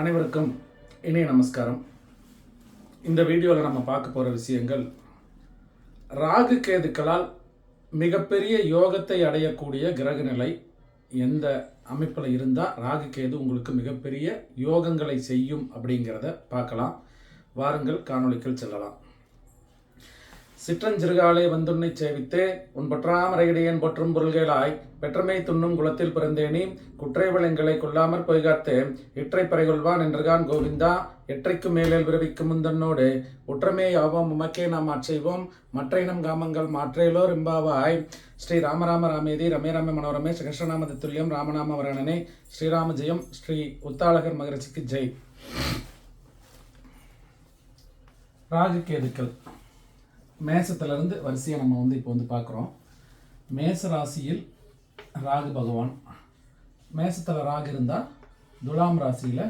அனைவருக்கும் இனிய நமஸ்காரம். இந்த வீடியோவில் நம்ம பார்க்க போகிற விஷயங்கள் ராகு கேதுக்களால் மிகப்பெரிய யோகத்தை அடையக்கூடிய கிரக நிலை எந்த அமைப்பில் இருந்தால் ராகு கேது உங்களுக்கு மிகப்பெரிய யோகங்களை செய்யும் அப்படிங்கிறத பார்க்கலாம். வாருங்கள் காணொலிக்குள் செல்லலாம். சிற்றஞ்சிறுகாலே வந்துன்னை சேவித்தே உன் பற்றாமரையடியன் பொற்றும் பொருள்களாய் பெற்றமை துண்ணும் குலத்தில் பிறந்தேனி குற்றை விளங்களை கொல்லாமற் பொய்காத்தே இற்றை பறைகொள்வான் என்றுகான் கோவிந்தா எற்றைக்கு மேலே விரவிக்கும் முந்தன்னோடு உற்றமே யாவோம் உமக்கே நாம் ஆட்செய்வோம் மற்ற இனம் காமங்கள் மாற்றேலோ ரிம்பாவாய். ஸ்ரீ ராமராம ராமேதி ரமே ராம மனோரமே கிருஷ்ணநாம துல்லியம் ராமநாம வரணனே. ஸ்ரீராம ஜெயம் ஸ்ரீ உத்தாளகர் மகரிஷிக்கு ஜெய். ராஜகேதுக்கள். மேசத்துலேருந்து வரிசையை நம்ம வந்து இப்போ வந்து பார்க்குறோம். மேச ராசியில் ராகு பகவான். மேசத்தில் ராகு இருந்தால் துலாம் ராசியில்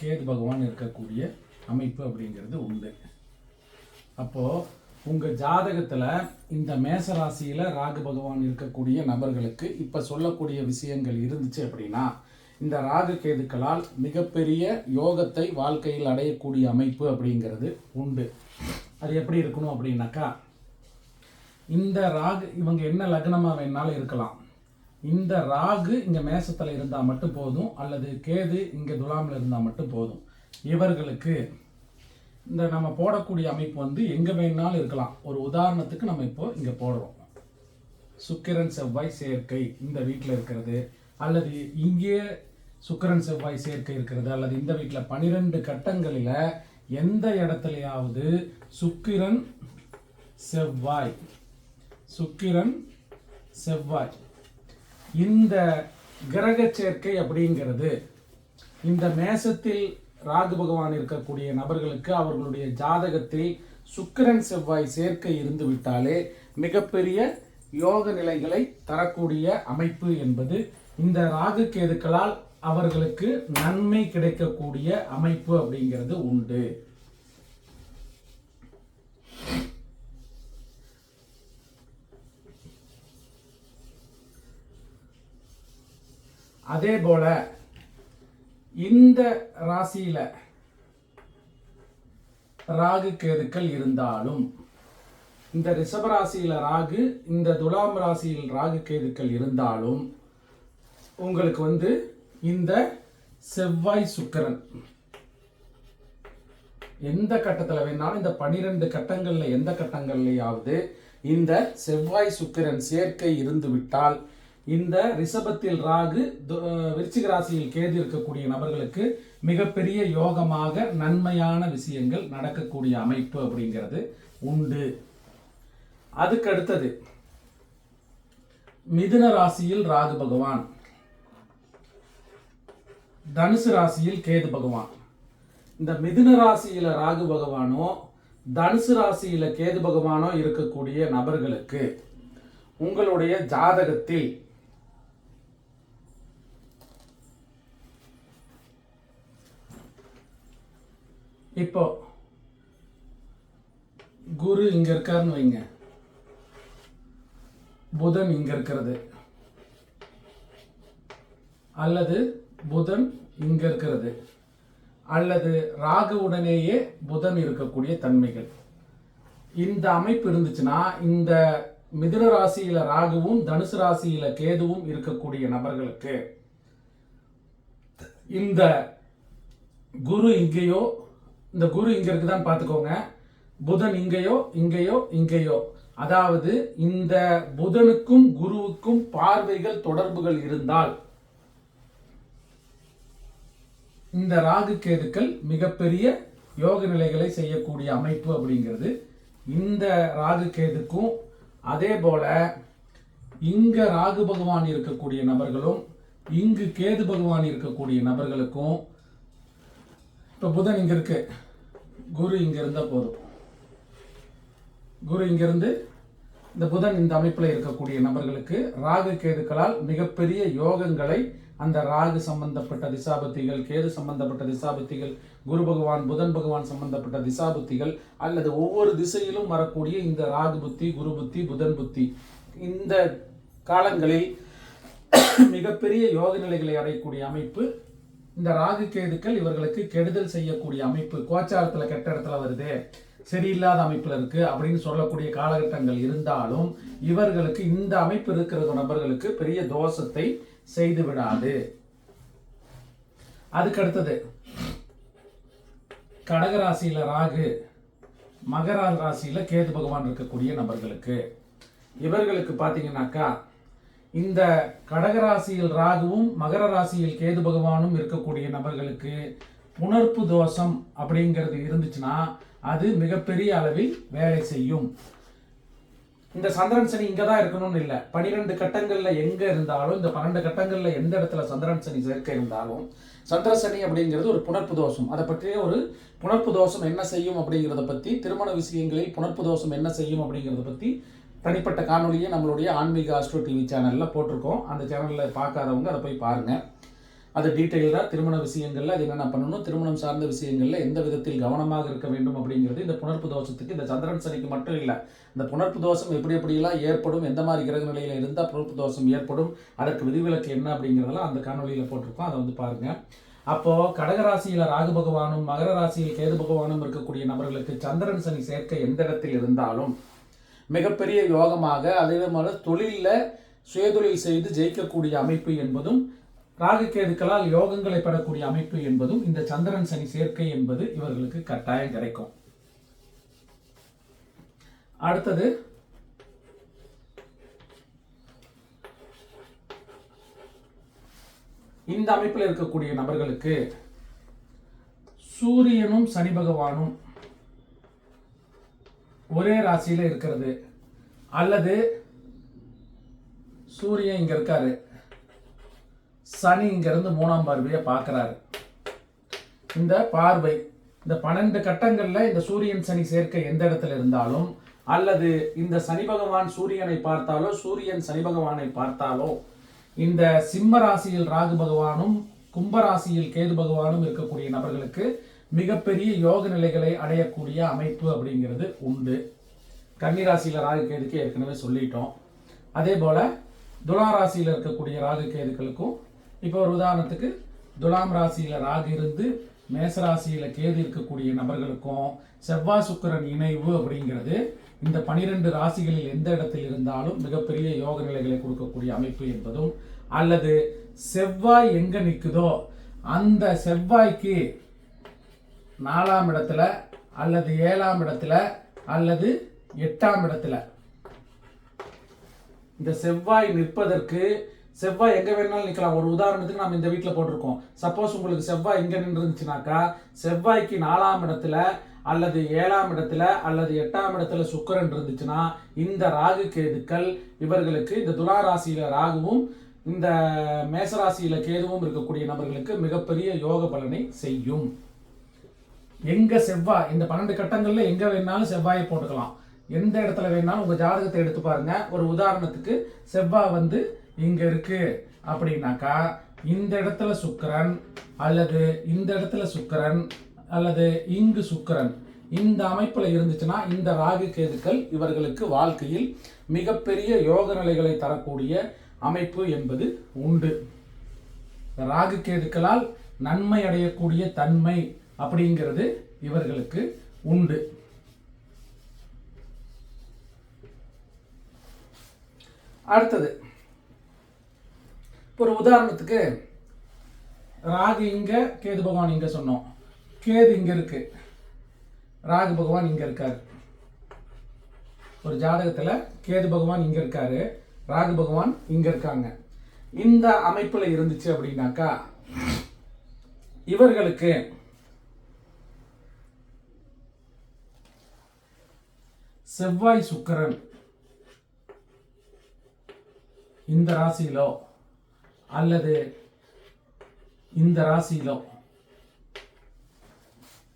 கேது பகவான் இருக்கக்கூடிய அமைப்பு அப்படிங்கிறது உண்டு. அப்போது உங்கள் ஜாதகத்தில் இந்த மேச ராசியில் ராகு பகவான் இருக்கக்கூடிய நபர்களுக்கு இப்போ சொல்லக்கூடிய விஷயங்கள் இருந்துச்சு அப்படின்னா இந்த ராகு கேதுக்களால் மிகப்பெரிய யோகத்தை வாழ்க்கையில் அடையக்கூடிய அமைப்பு அப்படிங்கிறது உண்டு. அது எப்படி இருக்கணும் அப்படின்னாக்கா இந்த ராகு இவங்க என்ன லக்னமாக வேணாலும் இருக்கலாம். இந்த ராகு இங்கே மேசத்தில் இருந்தால் மட்டும் போதும் அல்லது கேது இங்கே துலாமில் இருந்தால் மட்டும் போதும். இவர்களுக்கு இந்த நம்ம போடக்கூடிய அமைப்பு வந்து எங்கே வேணாலும் இருக்கலாம். ஒரு உதாரணத்துக்கு நம்ம இப்போ இங்கே போடுறோம். சுக்கிரன் செவ்வாய் சேர்க்கை இந்த வீட்டில் இருக்கிறது அல்லது இங்கே சுக்கிரன் செவ்வாய் சேர்க்கை இருக்கிறது அல்லது இந்த வீட்டில் பனிரெண்டு கட்டங்களில் எந்த இடத்துலையாவது சுக்கிரன் செவ்வாய். சுக்கிரன் செவ்வாய். இந்த கிரக சேர்க்கை அப்படிங்கிறது இந்த மேசத்தில் ராகு பகவான் இருக்கக்கூடிய நபர்களுக்கு அவர்களுடைய ஜாதகத்தில் சுக்கிரன் செவ்வாய் சேர்க்கை இருந்துவிட்டாலே மிகப்பெரிய யோக நிலைகளை தரக்கூடிய அமைப்பு என்பது இந்த ராகு கேதுக்களால் அவர்களுக்கு நன்மை கிடைக்கக்கூடிய அமைப்பு அப்படிங்கிறது உண்டு. அதே போல் இந்த ராசியில் ராகு கேதுக்கள் இருந்தாலும் இந்த ரிஷபராசியில் ராகு இந்த துலாம் ராசியில் ராகு கேதுக்கள் இருந்தாலும் உங்களுக்கு வந்து இந்த செவ்வாய் சுக்கிரன். எந்த கட்டத்தில் வேணாலும் இந்த பனிரெண்டு கட்டங்களில் எந்த கட்டங்கள்லையாவது இந்த செவ்வாய் சுக்கிரன் சேர்க்கை இருந்துவிட்டால் இந்த ரிஷபத்தில் ராகு விருச்சிக ராசியில் கேது இருக்கக்கூடிய நபர்களுக்கு மிகப்பெரிய யோகமாக நன்மையான விஷயங்கள் நடக்கக்கூடிய அமைப்பு அப்படிங்கிறது உண்டு. அதுக்கு அடுத்தது மிதுன ராசியில் ராகு பகவான். தனுசு ராசியில் கேது பகவான். இந்த மிதுன ராசியில் ராகு பகவானோ தனுசு ராசியில் கேது பகவானோ இருக்கக்கூடிய நபர்களுக்கு உங்களுடைய ஜாதகத்தில் இப்போ குரு இங்க இருக்காருன்னு வைங்க. புதன் இங்க இருக்கிறது. அல்லது புதன் இங்க இருக்கிறது. அல்லது ராகுவுடனேயே புதன் இருக்கக்கூடிய தன்மைகள். இந்த அமைப்பு இருந்துச்சுன்னா இந்த மிதுன ராசியில ராகுவும் தனுசு ராசியில கேதுவும் இருக்கக்கூடிய நபர்களுக்கு இந்த குரு இங்கேயோ இந்த குரு இங்கே இருக்குதான்னு பார்த்துக்கோங்க. புதன் இங்கேயோ இங்கேயோ இங்கேயோ. அதாவது இந்த புதனுக்கும் குருவுக்கும் பார்வைகள் தொடர்புகள் இருந்தால் இந்த ராகு கேதுக்கள் மிகப்பெரிய யோக நிலைகளை செய்யக்கூடிய அமைப்பு அப்படிங்கிறது. இந்த ராகு கேதுக்கும் அதே போல இங்க ராகு பகவான் இருக்கக்கூடிய நபர்களும் இங்கு கேது பகவான் இருக்கக்கூடிய நபர்களுக்கும் இப்போ புதன் இங்கே இருக்குது குரு இங்கே இருந்தால் போதும். குரு இங்கிருந்து இந்த புதன் இந்த அமைப்பில் இருக்கக்கூடிய நபர்களுக்கு ராகு கேதுக்களால் மிகப்பெரிய யோகங்களை அந்த ராகு சம்பந்தப்பட்ட திசாபத்திகள் கேது சம்பந்தப்பட்ட திசாபத்திகள் குரு பகவான் புதன் பகவான் சம்பந்தப்பட்ட திசாபுத்திகள் அல்லது ஒவ்வொரு திசையிலும் வரக்கூடிய இந்த ராகு புத்தி குரு புத்தி புதன் புத்தி இந்த காலங்களில் மிகப்பெரிய யோக நிலைகளை அடையக்கூடிய அமைப்பு இந்த ராகு கேதுக்கள் இவர்களுக்கு கெடுதல் செய்யக்கூடிய அமைப்பு. கோச்சாரத்தில் கெட்ட இடத்துல வருது. சரியில்லாத அமைப்பில் இருக்கு அப்படின்னு சொல்லக்கூடிய காலகட்டங்கள் இருந்தாலும் இவர்களுக்கு இந்த அமைப்பு இருக்கிற நபர்களுக்கு பெரிய தோஷத்தை செய்து விடாது. அதுக்கு அடுத்தது கடகராசியில ராகு மகர ராசியில கேது பகவான் இருக்கக்கூடிய நபர்களுக்கு. இவர்களுக்கு பார்த்தீங்கன்னாக்கா இந்த கடகராசியில் ராகுவும் மகர ராசியில் கேது பகவானும் இருக்கக்கூடிய நபர்களுக்கு புணர்ப்பு தோஷம் அப்படிங்கிறது இருந்துச்சுன்னா அது மிகப்பெரிய அளவில் வேலை செய்யும். இந்த சந்திரன் சனி இங்கே தான் இருக்கணும்னு இல்லை. பனிரெண்டு கட்டங்களில் எங்கே இருந்தாலும் இந்த பன்னெண்டு கட்டங்களில் எந்த இடத்துல சந்திரன் சனி சேர்க்க இருந்தாலும் சந்திர சனி அப்படிங்கிறது ஒரு புணர்ப்பு தோஷம். அதை பற்றிய ஒரு புணர்ப்பு தோஷம் என்ன செய்யும் அப்படிங்கிறத பற்றி திருமண விஷயங்களில் புணர்ப்பு தோஷம் என்ன செய்யும் அப்படிங்கிறத பற்றி தனிப்பட்ட காணொலியை நம்மளுடைய ஆன்மீக ஆஸ்ட்ரோ டிவி சேனலில் போட்டிருக்கோம். அந்த சேனலில் பார்க்காதவங்க அதை போய் பாருங்கள் அது டீட்டெயிலாக திருமண விஷயங்களில் அது என்னென்ன பண்ணணும் திருமணம் சார்ந்த விஷயங்களில் எந்த விதத்தில் கவனமாக இருக்க வேண்டும் அப்படிங்கிறது இந்த புணர்ப்பு தோஷத்துக்கு இந்த சந்திரன் சனிக்கு மட்டும் இல்லை இந்த புணர்ப்பு தோஷம் எப்படி எப்படிலாம் ஏற்படும் எந்த மாதிரி கிரக நிலையில் இருந்தால் புணர்ப்பு தோஷம் ஏற்படும் அதற்கு விதிவிலக்கு என்ன அப்படிங்கிறதெல்லாம் அந்த காணொலியில் போட்டிருக்கோம். அதை வந்து பாருங்கள் அப்போது கடகராசியில் ராகு பகவானும் மகர ராசியில் கேது பகவானும் இருக்கக்கூடிய நபர்களுக்கு சந்திரன் சனி சேர்க்கை எந்த இடத்தில் இருந்தாலும் மிகப்பெரிய யோகமாக அதே மாதிரி தொழிலில் சுயதொழில் செய்து ஜெயிக்கக்கூடிய அமைப்பு என்பதும் ராகுகேதுக்களால் யோகங்களை பெறக்கூடிய அமைப்பு என்பதும் இந்த சந்திரன் சனி சேர்க்கை என்பது இவர்களுக்கு கட்டாயம் கிடைக்கும். அடுத்தது இந்த அமைப்பில் இருக்கக்கூடிய நபர்களுக்கு சூரியனும் சனி பகவானும் ஒரே ராசியில் இருக்கிறது. அல்லது சூரியன் இங்கே இருக்காரு. சனி இங்கேருந்து மூணாம் பார்வையை பார்க்கறாரு. இந்த பார்வை இந்த பன்னெண்டு கட்டங்களில் இந்த சூரியன் சனி சேர்க்கை எந்த இடத்துல இருந்தாலும் அல்லது இந்த சனி பகவான் சூரியனை பார்த்தாலோ சூரியன் சனி பகவானை பார்த்தாலோ இந்த சிம்ம ராசியில் ராகு பகவானும் கும்பராசியில் கேது பகவானும் இருக்கக்கூடிய நபர்களுக்கு மிகப்பெரிய யோக நிலைகளை அடையக்கூடிய அமைப்பு அப்படிங்கிறது உண்டு. கன்னி ராசியில ராகு ஏற்கனவே சொல்லிட்டோம். அதே போல் துலா ராசியில் இருக்கக்கூடிய ராகுகேதுக்களுக்கும் இப்போ ஒரு உதாரணத்துக்கு துலாம் ராசியில் ராகு இருந்து மேசராசியில் கேது இருக்கக்கூடிய நபர்களுக்கும் செவ்வாய் சுக்கரன் இணைவு அப்படிங்கிறது இந்த பனிரெண்டு ராசிகளில் எந்த இடத்தில் இருந்தாலும் மிகப்பெரிய யோக நிலைகளை கொடுக்கக்கூடிய அமைப்பு என்பதும் அல்லது செவ்வாய் எங்கே நிற்குதோ அந்த செவ்வாய்க்கு நாலாம் இடத்துல அல்லது ஏழாம் இடத்துல அல்லது எட்டாம் இடத்துல. இந்த செவ்வாய் நிற்பதற்கு செவ்வாய் எங்க வேணாலும் நிற்கலாம். ஒரு உதாரணத்துக்கு நம்ம இந்த வீட்டில் போட்டிருக்கோம். சப்போஸ் உங்களுக்கு செவ்வாய் எங்க நின்று இருந்துச்சுனாக்கா செவ்வாய்க்கு நாலாம் இடத்துல அல்லது ஏழாம் இடத்துல அல்லது எட்டாம் இடத்துல சுக்கரன் இருந்துச்சுன்னா இந்த ராகு கேதுக்கள் இவர்களுக்கு இந்த துலா ராசியில ராகுவும் இந்த மேசராசியில கேதுவும் இருக்கக்கூடிய நபர்களுக்கு மிகப்பெரிய யோக பலனை செய்யும். எங்கே செவ்வாய் இந்த பன்னெண்டு கட்டங்களில் எங்கே வேணாலும் செவ்வாயை போட்டுக்கலாம். எந்த இடத்துல வேணாலும் உங்கள் ஜாதகத்தை எடுத்து பாருங்கள் ஒரு உதாரணத்துக்கு செவ்வாய் வந்து இங்கே இருக்குது அப்படின்னாக்கா இந்த இடத்துல சுக்கிரன் அல்லது இந்த இடத்துல சுக்கிரன் அல்லது இங்கு சுக்கிரன். இந்த அமைப்பில் இருந்துச்சுன்னா இந்த ராகு கேதுக்கள் இவர்களுக்கு வாழ்க்கையில் மிகப்பெரிய யோக நிலைகளை தரக்கூடிய அமைப்பு என்பது உண்டு. ராகு கேதுக்களால் நன்மை அடையக்கூடிய தன்மை. அப்படிங்கிறது இவர்களுக்கு உண்டு. அடுத்தது இப்போ ஒரு உதாரணத்துக்கு ராகு இங்க கேது பகவான் இங்க சொன்னோம். கேது இங்க இருக்கு. ராகு பகவான் இங்க இருக்காரு. ஒரு ஜாதகத்துல கேது பகவான் இங்க இருக்காரு ராகு பகவான் இங்க இருக்காங்க. இந்த அமைப்புல இருந்துச்சு அப்படின்னாக்கா இவர்களுக்கு செவ்வாய் சுக்கரன். இந்த ராசியிலோ அல்லது இந்த ராசியிலோ.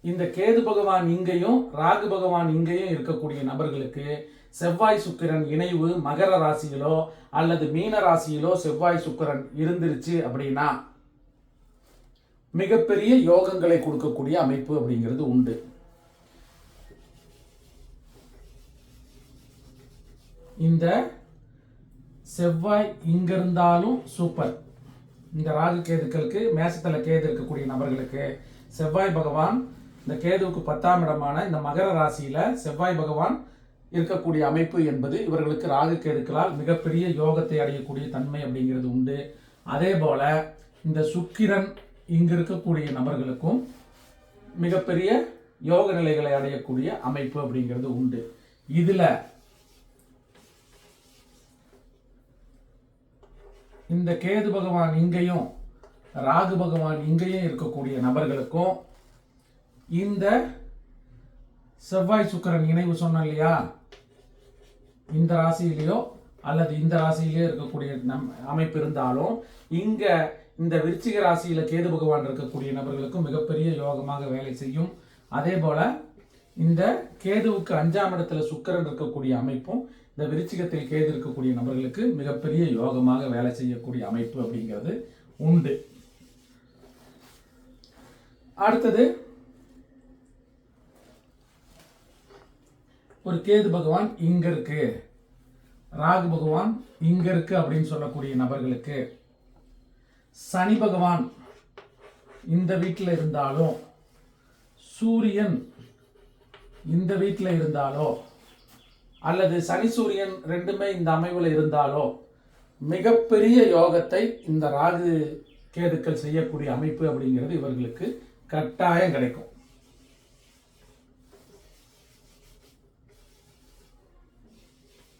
இந்த கேது பகவான் இங்கேயும் ராகு பகவான் இங்கேயும் இருக்கக்கூடிய நபர்களுக்கு செவ்வாய் சுக்கிரன் இணைவு மகர ராசியிலோ அல்லது மீன ராசியிலோ செவ்வாய் சுக்கிரன் இருந்துருச்சு அப்படின்னா மிகப்பெரிய யோகங்களை கொடுக்கக்கூடிய அமைப்பு அப்படிங்கிறது உண்டு. இந்த செவ்வாய் இங்கிருந்தாலும் சூப்பர் இந்த ராகு கேதுக்களுக்கு மேசத்தில் கேது இருக்கக்கூடிய நபர்களுக்கு செவ்வாய் பகவான் இந்த கேதுவுக்கு பத்தாம் இடமான இந்த மகர ராசியில் செவ்வாய் பகவான் இருக்கக்கூடிய அமைப்பு என்பது இவர்களுக்கு ராகு கேதுக்களால் மிகப்பெரிய யோகத்தை அடையக்கூடிய தன்மை அப்படிங்கிறது உண்டு. அதே போல் இந்த சுக்கிரன் இங்கு இருக்கக்கூடிய நபர்களுக்கும் மிகப்பெரிய யோக நிலைகளை அடையக்கூடிய அமைப்பு அப்படிங்கிறது உண்டு. இதில் இந்த கேது பகவான் இங்கேயும் ராகு பகவான் இங்கேயும் இருக்கக்கூடிய நபர்களுக்கும் இந்த செவ்வாய் சுக்கரன் இணைவு சொன்னோம் இல்லையா? இந்த ராசியிலேயோ அல்லது இந்த ராசியிலேயோ இருக்கக்கூடிய நம் அமைப்பு இருந்தாலும் இங்கே இந்த விருச்சிக ராசியில் கேது பகவான் இருக்கக்கூடிய நபர்களுக்கும் மிகப்பெரிய யோகமாக வேலை செய்யும். அதே போல் இந்த கேதுவுக்கு அஞ்சாம் இடத்துல சுக்கரன் இருக்கக்கூடிய அமைப்பும் இந்த விருச்சிகத்தில் கேது இருக்கக்கூடிய நபர்களுக்கு மிகப்பெரிய யோகமாக வேலை செய்யக்கூடிய அமைப்பு அப்படிங்கிறது உண்டு. அடுத்தது ஒரு கேது பகவான் இங்க இருக்கு. ராகு பகவான் இங்க இருக்கு அப்படின்னு சொல்லக்கூடிய நபர்களுக்கு சனி பகவான் இந்த வீட்டில் இருந்தாலும் சூரியன் இந்த வீட்டில் இருந்தாலோ அல்லது சனி சூரியன் ரெண்டுமே இந்த அமைவில் இருந்தாலோ மிகப்பெரிய யோகத்தை இந்த ராகு கேதுக்கள் செய்யக்கூடிய அமைப்பு அப்படிங்கிறது இவர்களுக்கு கட்டாயம் கிடைக்கும்.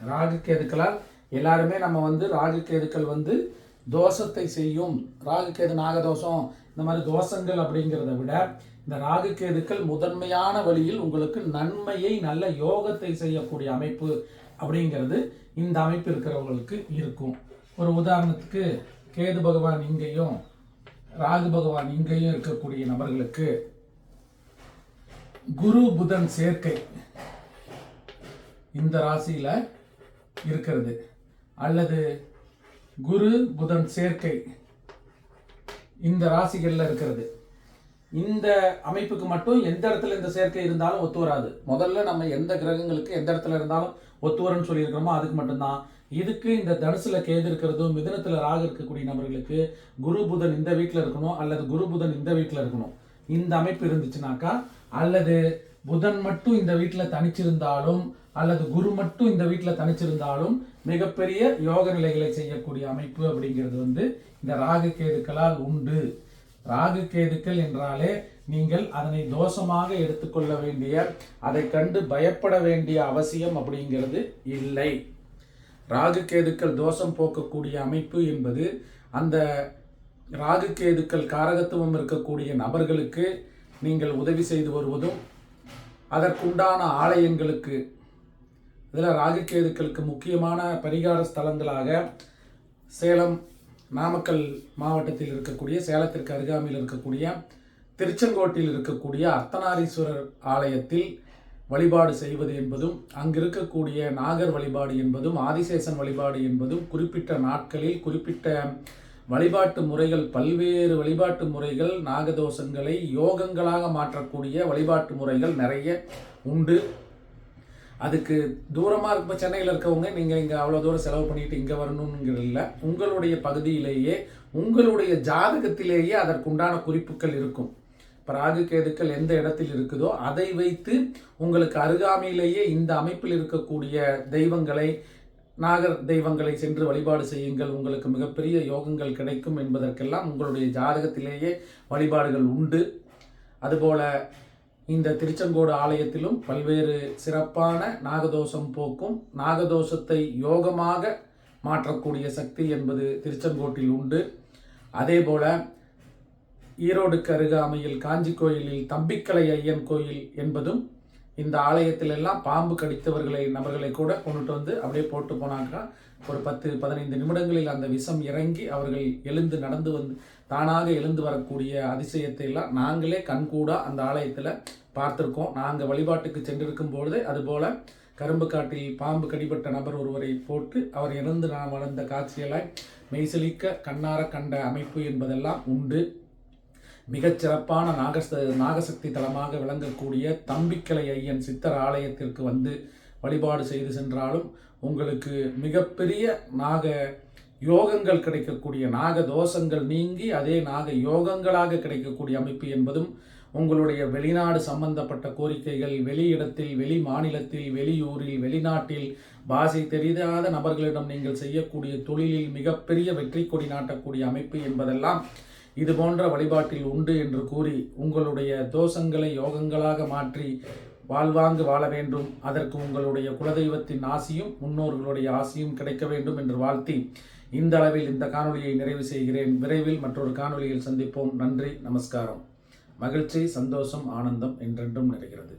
ராகு கேதுக்களால் எல்லாருமே நம்ம வந்து ராகு கேதுக்கள் வந்து தோஷத்தை செய்யும். ராகு கேது நாகதோஷம் இந்த மாதிரி தோஷங்கள் அப்படிங்கிறத விட இந்த ராகு கேதுக்கள் முதன்மையான வழியில் உங்களுக்கு நன்மையை நல்ல யோகத்தை செய்யக்கூடிய அமைப்பு அப்படிங்கிறது இந்த அமைப்பு இருக்கிறவங்களுக்கு இருக்கும். ஒரு உதாரணத்துக்கு கேது பகவான் இங்கேயும் ராகு பகவான் இங்கேயும் இருக்கக்கூடிய நபர்களுக்கு குரு புதன் சேர்க்கை இந்த ராசியில் இருக்கிறது. அல்லது குரு புதன் சேர்க்கை இந்த ராசிகளில் இருக்கிறது. இந்த அமைப்புக்கு மட்டும் எந்த இடத்துல இந்த சேர்க்கை இருந்தாலும் ஒத்து வராது. முதல்ல நம்ம எந்த கிரகங்களுக்கு எந்த இடத்துல இருந்தாலும் ஒத்து வரும்னு சொல்லியிருக்கிறோமோ அதுக்கு மட்டும்தான். இதுக்கு இந்த தனுசுல கேது இருக்கிறதும் மிதனத்தில் ராகு இருக்கக்கூடிய நபர்களுக்கு குரு புதன் இந்த வீட்டில் இருக்கணும் அல்லது குரு புதன் இந்த வீட்டில் இருக்கணும். இந்த அமைப்பு இருந்துச்சுனாக்கா அல்லது புதன் மட்டும் இந்த வீட்டில் தனிச்சிருந்தாலும் அல்லது குரு மட்டும் இந்த வீட்டில் தனிச்சிருந்தாலும் மிகப்பெரிய யோக நிலைகளை செய்யக்கூடிய அமைப்பு அப்படிங்கிறது வந்து இந்த ராகு கேதுக்களால் உண்டு. ராகு கேதுக்கள் என்றாலே நீங்கள் அதனை தோஷமாக எடுத்துக்கொள்ள வேண்டிய அதை கண்டு பயப்பட வேண்டிய அவசியம் அப்படிங்கிறது இல்லை. ராகு கேதுக்கள் தோஷம் போக்கக்கூடிய அமைப்பு என்பது அந்த ராகு கேதுக்கள் காரகத்துவம் இருக்கக்கூடிய நபர்களுக்கு நீங்கள் உதவி செய்து வருவதும் அதற்குண்டான ஆலயங்களுக்கு இதில் ராகுகேதுக்களுக்கு முக்கியமான பரிகார ஸ்தலங்களாக சேலம் நாமக்கல் மாவட்டத்தில் இருக்கக்கூடிய சேலத்திற்கு அருகாமையில் இருக்கக்கூடிய திருச்செங்கோட்டில் இருக்கக்கூடிய அர்த்தநாரீஸ்வரர் ஆலயத்தில் வழிபாடு செய்வது என்பதும் அங்கு இருக்கக்கூடிய நாகர் வழிபாடு என்பதும் ஆதிசேஷன் வழிபாடு என்பதும் குறிப்பிட்ட நாட்களில் குறிப்பிட்ட வழிபாட்டு முறைகள் பல்வேறு வழிபாட்டு முறைகள் நாகதோஷங்களை யோகங்களாக மாற்றக்கூடிய வழிபாட்டு முறைகள் நிறைய உண்டு. அதுக்கு தூரமாக இருக்க சென்னையில் இருக்கவங்க நீங்கள் இங்கே அவ்வளோ தூரம் செலவு பண்ணிட்டு இங்கே வரணுங்கிறது இல்லை. உங்களுடைய பகுதியிலேயே உங்களுடைய ஜாதகத்திலேயே அதற்குண்டான குறிப்புகள் இருக்கும். இப்போ ராகு கேதுக்கள் எந்த இடத்தில் இருக்குதோ அதை வைத்து உங்களுக்கு அருகாமையிலேயே இந்த அமைப்பில் இருக்கக்கூடிய தெய்வங்களை நாகர் தெய்வங்களை சென்று வழிபாடு செய்யுங்கள். உங்களுக்கு மிகப்பெரிய யோகங்கள் கிடைக்கும் என்பதற்கெல்லாம் உங்களுடைய ஜாதகத்திலேயே வழிபாடுகள் உண்டு. அதுபோல இந்த திருச்செங்கோடு ஆலயத்திலும் பல்வேறு சிறப்பான நாகதோஷம் போக்கும் நாகதோஷத்தை யோகமாக மாற்றக்கூடிய சக்தி என்பது திருச்செங்கோட்டில் உண்டு. அதே போல ஈரோடுக்கு அருகாமையில் காஞ்சி கோயிலில் தம்பிக்கலை ஐயன் கோயில் என்பதும் இந்த ஆலயத்தில் எல்லாம் பாம்பு கடித்தவர்களை நபர்களை கூட கொண்டுட்டு வந்து அப்படியே போட்டு போனாக்கா ஒரு பத்து பதினைந்து நிமிடங்களில் அந்த விஷம் இறங்கி அவர்கள் எழுந்து நடந்து வந்து தானாக எழுந்து வரக்கூடிய அதிசயத்தை எல்லாம் நாங்களே கண்கூடா அந்த ஆலயத்தில் பார்த்துருக்கோம். நாங்கள் வழிபாட்டுக்கு சென்றிருக்கும் பொழுது அதுபோல் கரும்பு காட்டில் பாம்பு கடிபட்ட நபர் ஒருவரை போட்டு அவர் இறந்து நான் வளர்ந்த காட்சியெல்லாம் மெய்சலிக்க கண்ணார கண்ட அமைப்பு என்பதெல்லாம் உண்டு. மிகச்சிறப்பான நாகச நாகசக்தி தலமாக விளங்கக்கூடிய தம்பிக்கலை ஐயன் சித்தர் ஆலயத்திற்கு வந்து வழிபாடு செய்து சென்றாலும் உங்களுக்கு மிகப்பெரிய நாக யோகங்கள் கிடைக்கக்கூடிய நாக தோஷங்கள் நீங்கி அதே நாக யோகங்களாக கிடைக்கக்கூடிய அமைப்பு என்பதும் உங்களுடைய வெளிநாடு சம்பந்தப்பட்ட கோரிக்கைகள் வெளியிடத்தில் வெளி மாநிலத்தில் வெளியூரில் வெளிநாட்டில் பாஷை தெரியாத நபர்களிடம் நீங்கள் செய்யக்கூடிய தொழிலில் மிகப்பெரிய வெற்றி கொடி நாட்டக்கூடிய அமைப்பு என்பதெல்லாம் இது போன்ற வழிபாட்டில் உண்டு என்று கூறி உங்களுடைய தோஷங்களை யோகங்களாக மாற்றி வாழ்வாங்கு வாழ வேண்டும். அதற்கு உங்களுடைய குலதெய்வத்தின் ஆசியும் முன்னோர்களுடைய ஆசியும் கிடைக்க வேண்டும் என்று வாழ்த்தி இந்த அளவில் இந்த காணொளியை நிறைவு செய்கிறேன். விரைவில் மற்றொரு காணொளியில் சந்திப்போம். நன்றி நமஸ்காரம். மகிழ்ச்சி சந்தோஷம் ஆனந்தம் என்றென்றும் நிறைகிறது.